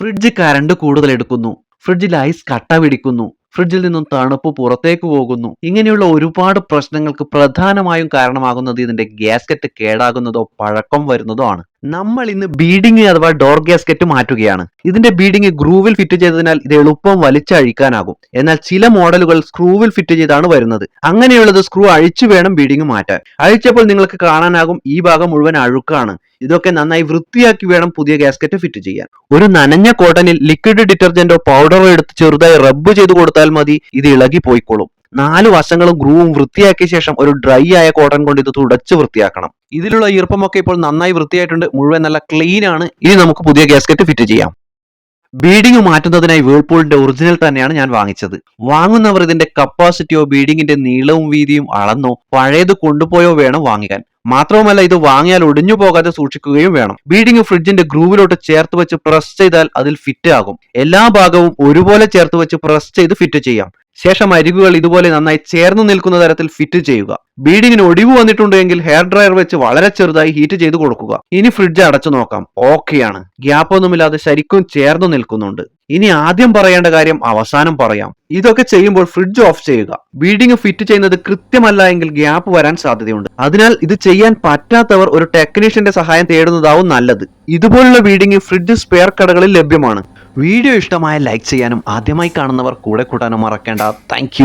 Fridge current കൂടുതൽ എടുക്കുന്നു. ഫ്രിഡ്ജിൽ ഐസ് കട്ട പിടിക്കുന്നു. ഫ്രിഡ്ജിൽ നിന്നും തണുപ്പ് പുറത്തേക്ക് പോകുന്നു. ഇങ്ങനെയുള്ള ഒരുപാട് പ്രശ്നങ്ങൾക്ക് പ്രധാനമായും കാരണമാകുന്നത് ഇതിന്റെ ഗ്യാസ്കറ്റ് കേടാകുന്നതോ പഴക്കം വരുന്നതോ ആണ്. നമ്മൾ ഇന്ന് ബീഡിങ് അഥവാ ഡോർ ഗ്യാസ്കറ്റ് മാറ്റുകയാണ്. ഇതിന്റെ ബീഡിങ് ഗ്രൂവിൽ ഫിറ്റ് ചെയ്തതിനാൽ ഇത് എളുപ്പം വലിച്ചഴിക്കാനാകും. എന്നാൽ ചില മോഡലുകൾ സ്ക്രൂവിൽ ഫിറ്റ് ചെയ്താണ് വരുന്നത്. അങ്ങനെയുള്ളത് സ്ക്രൂ അഴിച്ചു വേണം ബീഡിങ് മാറ്റാൻ. അഴിച്ചപ്പോൾ നിങ്ങൾക്ക് കാണാനാകും ഈ ഭാഗം മുഴുവൻ അഴുക്കാണ്. ഇതൊക്കെ നന്നായി വൃത്തിയാക്കി വേണം പുതിയ ഗ്യാസ്കറ്റ് ഫിറ്റ് ചെയ്യാൻ. ഒരു നനഞ്ഞ കോട്ടനിൽ ലിക്വിഡ് ഡിറ്റർജന്റോ പൗഡറോ എടുത്ത് ചെറുതായി റബ്ബ് ചെയ്ത് കൊടുത്താൽ മതി. ഇത് ഇളകി പോയിക്കോളും നാല് വശങ്ങളും ഗ്രൂവും വൃത്തിയാക്കിയ ശേഷം ഒരു ഡ്രൈ ആയ കോട്ടൺ കൊണ്ട് ഇത് തുടച്ച് വൃത്തിയാക്കണം. ഇതിലുള്ള ഈർപ്പമൊക്കെ ഇപ്പോൾ നന്നായി വൃത്തിയായിട്ടുണ്ട്. മുഴുവൻ നല്ല ക്ലീൻ ആണ്. ഇനി നമുക്ക് പുതിയ ഗ്യാസ്കറ്റ് ഫിറ്റ് ചെയ്യാം. ബീഡിംഗ് മാറ്റുന്നതിനായി വേൾപൂളിന്റെ ഒറിജിനൽ തന്നെയാണ് ഞാൻ വാങ്ങിച്ചത്. വാങ്ങുന്നവർ ഇതിന്റെ കപ്പാസിറ്റിയോ ബീഡിങ്ങിന്റെ നീളവും വീതിയും അളന്നോ പഴയത് കൊണ്ടുപോയോ വേണം വാങ്ങിക്കാൻ. മാത്രവുമല്ല ഇത് വാങ്ങിയാൽ ഒടിഞ്ഞു പോകാതെ സൂക്ഷിക്കുകയും വേണം. ബീഡിംഗ് ഫ്രിഡ്ജിന്റെ ഗ്രൂവിലോട്ട് ചേർത്ത് വെച്ച് പ്രസ് ചെയ്താൽ അതിൽ ഫിറ്റ് ആകും. എല്ലാ ഭാഗവും ഒരുപോലെ ചേർത്ത് വെച്ച് പ്രസ് ചെയ്ത് ഫിറ്റ് ചെയ്യാം. ശേഷം അരികുകൾ ഇതുപോലെ നന്നായി ചേർന്ന് നിൽക്കുന്ന തരത്തിൽ ഫിറ്റ് ചെയ്യുക. ബീഡിങ്ങിന് ഒടിവ് വന്നിട്ടുണ്ടെങ്കിൽ ഹെയർ ഡ്രയർ വെച്ച് വളരെ ചെറുതായി ഹീറ്റ് ചെയ്ത് കൊടുക്കുക. ഇനി ഫ്രിഡ്ജ് അടച്ചു നോക്കാം. ഓക്കെയാണ് ഗ്യാപ്പൊന്നുമില്ലാതെ ശരിക്കും ചേർന്ന് നിൽക്കുന്നുണ്ട്. ഇനി ആദ്യം പറയേണ്ട കാര്യം അവസാനം പറയാം. ഇതൊക്കെ ചെയ്യുമ്പോൾ ഫ്രിഡ്ജ് ഓഫ് ചെയ്യുക. ബീഡിംഗ് ഫിറ്റ് ചെയ്യുന്നത് കൃത്യമല്ല എങ്കിൽ ഗ്യാപ്പ് വരാൻ സാധ്യതയുണ്ട്. അതിനാൽ ഇത് ചെയ്യാൻ പറ്റാത്തവർ ഒരു ടെക്നീഷ്യന്റെ സഹായം തേടുന്നതാവും നല്ലത്. ഇതുപോലുള്ള ബീഡിംഗ് ഫ്രിഡ്ജ് സ്പെയർ കടകളിൽ ലഭ്യമാണ്. വീഡിയോ ഇഷ്ടമായ ലൈക്ക് ചെയ്യാനും ആദ്യമായി കാണുന്നവർ കൂടെ കൂട്ടാനും മറക്കേണ്ട. താങ്ക്